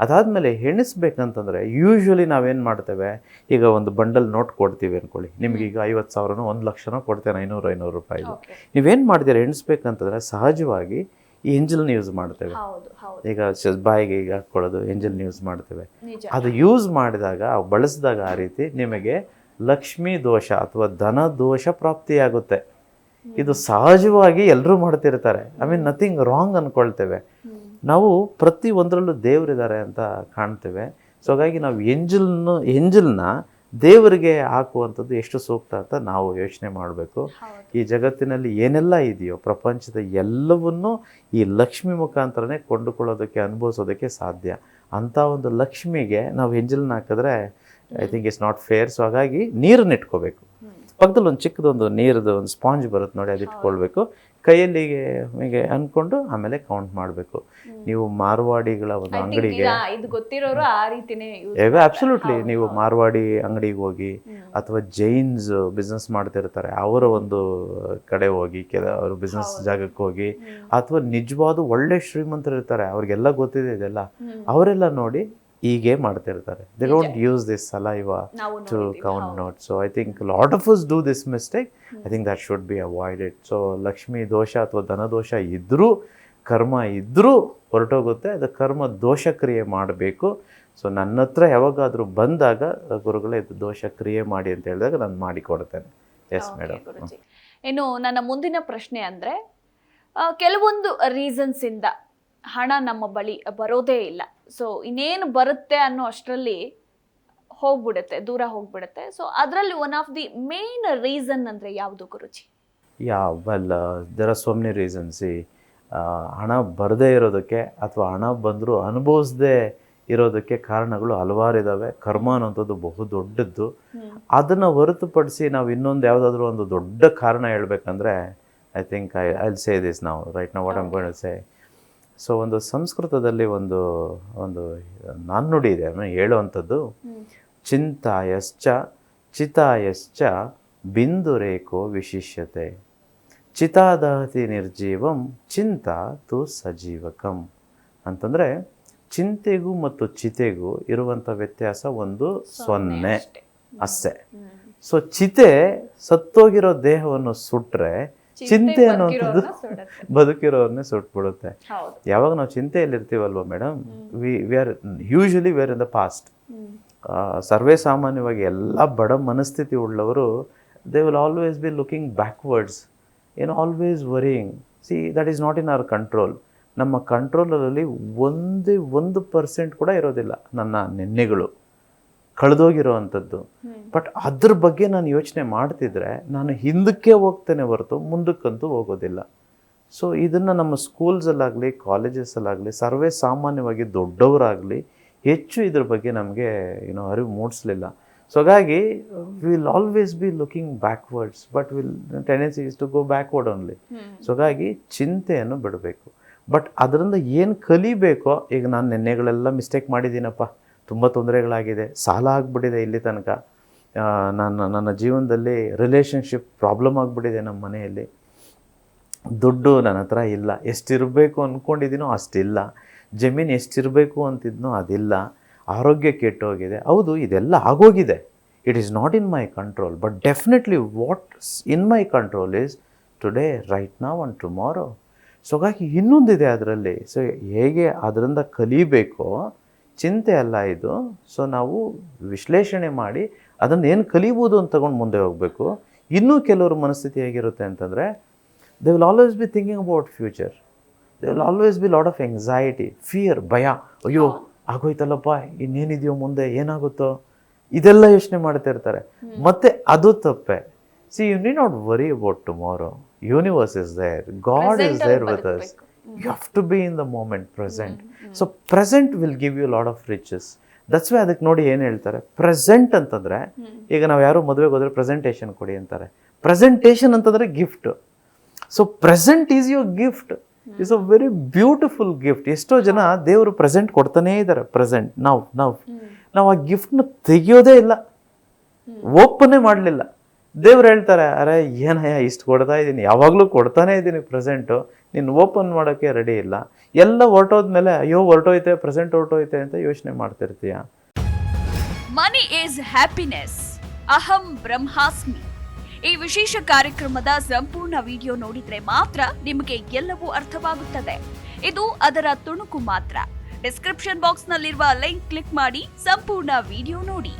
ಅದಾದಮೇಲೆ ಎಣಿಸ್ಬೇಕಂತಂದರೆ ಯೂಶ್ವಲಿ ನಾವೇನು ಮಾಡ್ತೇವೆ ಈಗ ಒಂದು ಬಂಡಲ್ ನೋಟ್ ಕೊಡ್ತೀವಿ ಅಂದ್ಕೊಳ್ಳಿ ನಿಮಗೆ ಈಗ ಐವತ್ತು ಸಾವಿರನೋ ಒಂದು ಲಕ್ಷನೋ ಕೊಡ್ತೇನೆ ಐನೂರು ಐನೂರು ರೂಪಾಯಿದು ನೀವೇನು ಮಾಡ್ತೀರಾ ಎಣಿಸ್ಬೇಕಂತಂದರೆ ಸಹಜವಾಗಿ ಈ ಎಂಜಲ್ನ ಯೂಸ್ ಮಾಡ್ತೇವೆ. ಈಗ ಬಾಯಿಗೆ ಈಗ ಹಾಕ್ಕೊಳ್ಳೋದು ಎಂಜಲ್ನ ಯೂಸ್ ಮಾಡ್ತೇವೆ. ಅದು ಯೂಸ್ ಮಾಡಿದಾಗ ಬಳಸಿದಾಗ ಆ ರೀತಿ ನಿಮಗೆ ಲಕ್ಷ್ಮೀ ದೋಷ ಅಥವಾ ಧನ ದೋಷ ಪ್ರಾಪ್ತಿಯಾಗುತ್ತೆ. ಇದು ಸಹಜವಾಗಿ ಎಲ್ಲರೂ ಮಾಡ್ತಿರ್ತಾರೆ. ಐ ಮೀನ್ ನಥಿಂಗ್ ರಾಂಗ್ ಅನ್ಕೊಳ್ತೇವೆ. ಹ್ಮ್. ನಾವು ಪ್ರತಿ ಒಂದರಲ್ಲೂ ದೇವರಿದ್ದಾರೆ ಅಂತ ಕಾಣ್ತೇವೆ. ಸೊ ಹಾಗಾಗಿ ನಾವು ಎಂಜಲನ್ನು ಎಂಜಲ್ನ ದೇವರಿಗೆ ಹಾಕುವಂಥದ್ದು ಎಷ್ಟು ಸೂಕ್ತ ಅಂತ ನಾವು ಯೋಚನೆ ಮಾಡಬೇಕು. ಈ ಜಗತ್ತಿನಲ್ಲಿ ಏನೆಲ್ಲ ಇದೆಯೋ ಪ್ರಪಂಚದ ಎಲ್ಲವನ್ನೂ ಈ ಲಕ್ಷ್ಮಿ ಮುಖಾಂತರನೇ ಕೊಂಡುಕೊಳ್ಳೋದಕ್ಕೆ ಅನುಭವಿಸೋದಕ್ಕೆ ಸಾಧ್ಯ. ಅಂಥ ಒಂದು ಲಕ್ಷ್ಮಿಗೆ ನಾವು ಎಂಜಲನ್ನ ಹಾಕಿದ್ರೆ I think it's not fair so ಹಾಗಾಗಿ ನೀರನ್ನು ಇಟ್ಕೋಬೇಕು. ಪಕ್ಕದಲ್ಲಿ ಒಂದು ಚಿಕ್ಕದೊಂದು ನೀರದು ಒಂದು ಸ್ಪಾಂಜ್ ಬರುತ್ತೆ ನೋಡಿ ಅದು ಇಟ್ಕೊಳ್ಬೇಕು. ಕೈಯಲ್ಲಿ ಹೀಗೆ ಅನ್ಕೊಂಡು ಆಮೇಲೆ ಕೌಂಟ್ ಮಾಡಬೇಕು. ನೀವು ಮಾರ್ವಾಡಿಗಳ ಒಂದು ಅಂಗಡಿಗೆ ಇದು ಗೊತ್ತಿರೋರು ಆ ರೀತಿನೇ use ಅಬ್ಸಲ್ಯೂಟ್ಲಿ ನೀವು. ಮಾರ್ವಾಡಿ ಅಂಗಡಿಗೆ ಹೋಗಿ. ಅಥವಾ ಜೈನ್ಸ್ ಬಿಸ್ನೆಸ್ ಮಾಡ್ತಿರ್ತಾರೆ ಅವರ ಒಂದು ಕಡೆ ಹೋಗಿ ಕೆಲ ಅವರು ಬಿಸ್ನೆಸ್ ಜಾಗಕ್ಕೆ ಹೋಗಿ. ಅಥವಾ ನಿಜವಾದ ಒಳ್ಳೆ ಶ್ರೀಮಂತರು ಇರ್ತಾರೆ ಅವ್ರಿಗೆಲ್ಲ ಗೊತ್ತಿದೆ ಇದೆಲ್ಲ. ಅವರೆಲ್ಲ ನೋಡಿ ಹೀಗೆ ಮಾಡ್ತಿರ್ತಾರೆ they don't use this saliva even to count. Note so I think lot of us do this mistake I think that should be avoided so Lakshmi ದೋಷ ಅಥವಾ ಧನ ದೋಷ ಇದ್ದರೂ ಕರ್ಮ ಇದ್ದರೂ ಹೊರಟೋಗುತ್ತೆ. ಅದು ಕರ್ಮ ದೋಷ ಕ್ರಿಯೆ ಮಾಡಬೇಕು. ಸೊ ನನ್ನ ಹತ್ರ ಯಾವಾಗಾದರೂ ಬಂದಾಗ ಗುರುಗಳೇ ಇದು ದೋಷ ಕ್ರಿಯೆ ಮಾಡಿ ಅಂತ ಹೇಳಿದಾಗ ನಾನು ಮಾಡಿಕೊಡ್ತೇನೆ. Yes madam. ಇನ್ನು ನನ್ನ ಮುಂದಿನ ಪ್ರಶ್ನೆ ಅಂದರೆ ಕೆಲವೊಂದು ರೀಸನ್ಸಿಂದ ಹಣ ನಮ್ಮ ಬಳಿ ಬರೋದೇ ಇಲ್ಲ. ಸೊ ಇನ್ನೇನು ಬರುತ್ತೆ ಅನ್ನೋ ಅಷ್ಟರಲ್ಲಿ ಹೋಗ್ಬಿಡುತ್ತೆ ದೂರ ಹೋಗ್ಬಿಡುತ್ತೆ. ಸೊ ಅದರಲ್ಲಿ one of the main reason ಅಂದರೆ ಯಾವುದು Guruji? Yeah well there are so many reasons ಈ ಹಣ ಬರದೇ ಇರೋದಕ್ಕೆ ಅಥವಾ ಹಣ ಬಂದರೂ ಅನುಭವಿಸದೇ ಇರೋದಕ್ಕೆ ಕಾರಣಗಳು ಹಲವಾರು ಇದ್ದಾವೆ ಕರ್ಮ ಅನ್ನೋಂಥದ್ದು ಬಹು ದೊಡ್ಡದ್ದು. ಅದನ್ನು ಹೊರತುಪಡಿಸಿ ನಾವು ಇನ್ನೊಂದು ಯಾವುದಾದ್ರೂ ಒಂದು ದೊಡ್ಡ ಕಾರಣ ಹೇಳ್ಬೇಕಂದ್ರೆ I think I I say this ನಾವು ರೈಟ್ ನಾವು what am going say so ಒಂದು ಸಂಸ್ಕೃತದಲ್ಲಿ ಒಂದು ಒಂದು ನಾಣ್ಣುಡಿ ಇದೆ ಆಮೇಲೆ ಹೇಳುವಂಥದ್ದು ಚಿಂತಾಯಶ್ಚ ಚಿತಾಯಶ್ಚ ಬಿಂದುರೇಕೋ ವಿಶಿಷ್ಯತೆ. ಚಿತಾದಹತಿ ನಿರ್ಜೀವಂ ಚಿಂತ ತು ಸಜೀವಕಂ. ಅಂತಂದರೆ ಚಿಂತೆಗೂ ಮತ್ತು ಚಿತೆಗೂ ಇರುವಂಥ ವ್ಯತ್ಯಾಸ ಒಂದು ಸೊನ್ನೆ ಅಷ್ಟೇ. ಹ್ಮ್. ಸೊ ಚಿತೆ ಸತ್ತೋಗಿರೋ ದೇಹವನ್ನು ಸುಟ್ರೆ ಚಿಂತೆ ಅನ್ನೋದು. ಬದುಕಿರೋರನ್ನೇ ಸುಟ್ಬಿಡುತ್ತೆ. ಯಾವಾಗ ನಾವು ಚಿಂತೆಯಲ್ಲಿ ಇರ್ತೀವಲ್ವ madam we we are usually are in the past. ಸರ್ವೇ ಸಾಮಾನ್ಯವಾಗಿ ಎಲ್ಲ ಬಡ ಮನಸ್ಥಿತಿ ಉಳ್ಳವರು they will always be looking backwards ಏನು always worrying see that is not in our control ನಮ್ಮ ಕಂಟ್ರೋಲಲ್ಲಿ ಒಂದೇ ಒಂದು ಪರ್ಸೆಂಟ್ ಕೂಡ ಇರೋದಿಲ್ಲ ನನ್ನ ನೆನ್ನೆಗಳು. ಕಳೆದೋಗಿರೋ ಅಂಥದ್ದು ಬಟ್ ಅದ್ರ ಬಗ್ಗೆ ನಾನು ಯೋಚನೆ ಮಾಡ್ತಿದ್ರೆ ನಾನು ಹಿಂದಕ್ಕೆ ಹೋಗ್ತೇನೆ ಹೊರತು ಮುಂದಕ್ಕಂತೂ ಹೋಗೋದಿಲ್ಲ. ಸೊ ಇದನ್ನು ನಮ್ಮ ಸ್ಕೂಲ್ಸಲ್ಲಾಗಲಿ ಕಾಲೇಜಸ್ಸಲ್ಲಾಗಲಿ ಸರ್ವೇ ಸಾಮಾನ್ಯವಾಗಿ ದೊಡ್ಡವರಾಗಲಿ ಹೆಚ್ಚು ಇದ್ರ ಬಗ್ಗೆ ನಮಗೆ ಏನೋ ಅರಿವು ಮೂಡಿಸ್ಲಿಲ್ಲ. ಸೊ ಹಾಗಾಗಿ will always be looking backwards but will tendency is to go backward only. So ಹಾಗಾಗಿ ಚಿಂತೆಯನ್ನು ಬಿಡಬೇಕು. ಬಟ್ ಅದರಿಂದ ಏನು ಕಲಿಬೇಕೋ ಈಗ ನಾನು ನೆನ್ನೆಗಳೆಲ್ಲ ಮಿಸ್ಟೇಕ್ ಮಾಡಿದ್ದೀನಪ್ಪ. ತುಂಬ ತೊಂದರೆಗಳಾಗಿದೆ. ಸಾಲ ಆಗಿಬಿಟ್ಟಿದೆ ಇಲ್ಲಿ ತನಕ. ನನ್ನ ನನ್ನ ಜೀವನದಲ್ಲಿ ರಿಲೇಷನ್ಶಿಪ್ ಪ್ರಾಬ್ಲಮ್ ಆಗಿಬಿಟ್ಟಿದೆ ನಮ್ಮ ಮನೆಯಲ್ಲಿ. ದುಡ್ಡು ನನ್ನ ಹತ್ರ ಇಲ್ಲ. ಎಷ್ಟಿರಬೇಕು ಅಂದ್ಕೊಂಡಿದ್ದೀನೋ ಅಷ್ಟಿಲ್ಲ. ಜಮೀನು ಎಷ್ಟಿರಬೇಕು ಅಂತಿದ್ನೋ ಅದಿಲ್ಲ. ಆರೋಗ್ಯ ಕೆಟ್ಟೋಗಿದೆ. ಹೌದು, ಇದೆಲ್ಲ ಆಗೋಗಿದೆ. It is not in my control but definitely what in my control is today right now and tomorrow so ಹಾಗಾಗಿ ಇನ್ನೊಂದಿದೆ ಅದರಲ್ಲಿ. ಸೊ ಹೇಗೆ ಅದರಿಂದ ಕಲಿಬೇಕೋ ಚಿಂತೆ ಅಲ್ಲ ಇದು. ಸೊ ನಾವು ವಿಶ್ಲೇಷಣೆ ಮಾಡಿ ಅದನ್ನು ಏನು ಕಲಿಬೋದು ಅಂತ ತಗೊಂಡು ಮುಂದೆ ಹೋಗಬೇಕು. ಇನ್ನೂ ಕೆಲವರು ಮನಸ್ಥಿತಿ ಹೇಗಿರುತ್ತೆ ಅಂತಂದರೆ they will always be thinking about future they will always be lot of anxiety fear ಭಯ. ಅಯ್ಯೋ ಆಗೋಯ್ತಲ್ಲಪ್ಪ ಇನ್ನೇನಿದೆಯೋ ಮುಂದೆ ಏನಾಗುತ್ತೋ. ಇದೆಲ್ಲ ಯೋಚನೆ ಮಾಡ್ತಾ ಇರ್ತಾರೆ. ಮತ್ತೆ ಅದು ತಪ್ಪೆ. See you need not worry about tomorrow universe is there god is there with us ಬದುಕ್ಬೇಕು. You have to be in the moment present so present will you you lot of riches that's way ಅದಕ್ಕೆ ನೋಡಿ ಏನು ಹೇಳ್ತಾರೆ? Present ಅಂತಂದರೆ ಈಗ ನಾವು ಯಾರು ಮದುವೆಗೆ ಹೋದ್ರೆ ಪ್ರೆಸೆಂಟೇಷನ್ ಕೊಡಿ ಅಂತಾರೆ. ಪ್ರೆಸೆಂಟೇಷನ್ ಅಂತಂದರೆ gift so present is your gift is a very beautiful gift ಎಷ್ಟೋ ಜನ ದೇವರು ಪ್ರೆಸೆಂಟ್ ಕೊಡ್ತಾನೇ ಇದ್ದಾರೆ ಪ್ರೆಸೆಂಟ್ ನಾವು ನಾವು. ನಾವು ಆ ಗಿಫ್ಟ್ನ ತೆಗಿಯೋದೇ ಇಲ್ಲ. ಓಪನ್ನೇ ಮಾಡಲಿಲ್ಲ. ದೇವ್ರು ಹೇಳ್ತಾರೆ, ಅರೆ ಏನಯ್ಯ ಇಷ್ಟು ಕೊಡ್ತಾ ಇದ್ದೀನಿ ಯಾವಾಗಲೂ ಕೊಡ್ತಾನೇ ಇದ್ದೀನಿ ಪ್ರೆಸೆಂಟು ನೀನು ಓಪನ್ ಮಾಡೋಕ್ಕೆ ರೆಡಿ ಇಲ್ಲ. ಎಲ್ಲ ಹೊರಟೋದ್ಮೇಲೆ, ಅಯ್ಯೋ, ಹೊರಟೋಯ್ತೆ ಪ್ರೆಸೆಂಟ್ ಹೊರಟೋಯ್ತೆ ಅಂತ ಯೋಚನೆ ಮಾಡ್ತಿರ್ತೀಯ. ಮನಿ ಈಸ್ ಹ್ಯಾಪಿನೆಸ್ ಅಹಂ ಬ್ರಹ್ಮಾಸ್ಮಿ. ಈ ವಿಶೇಷ ಕಾರ್ಯಕ್ರಮದ ಸಂಪೂರ್ಣ ವಿಡಿಯೋ ನೋಡಿದ್ರೆ ಮಾತ್ರ ನಿಮಗೆ ಎಲ್ಲವೂ ಅರ್ಥವಾಗುತ್ತದೆ. ಇದು ಅದರ ತುಣುಕು ಮಾತ್ರ. ಡಿಸ್ಕ್ರಿಪ್ಷನ್ ಬಾಕ್ಸ್ನಲ್ಲಿರುವ ಲಿಂಕ್ ಕ್ಲಿಕ್ ಮಾಡಿ ಸಂಪೂರ್ಣ ವಿಡಿಯೋ ನೋಡಿ.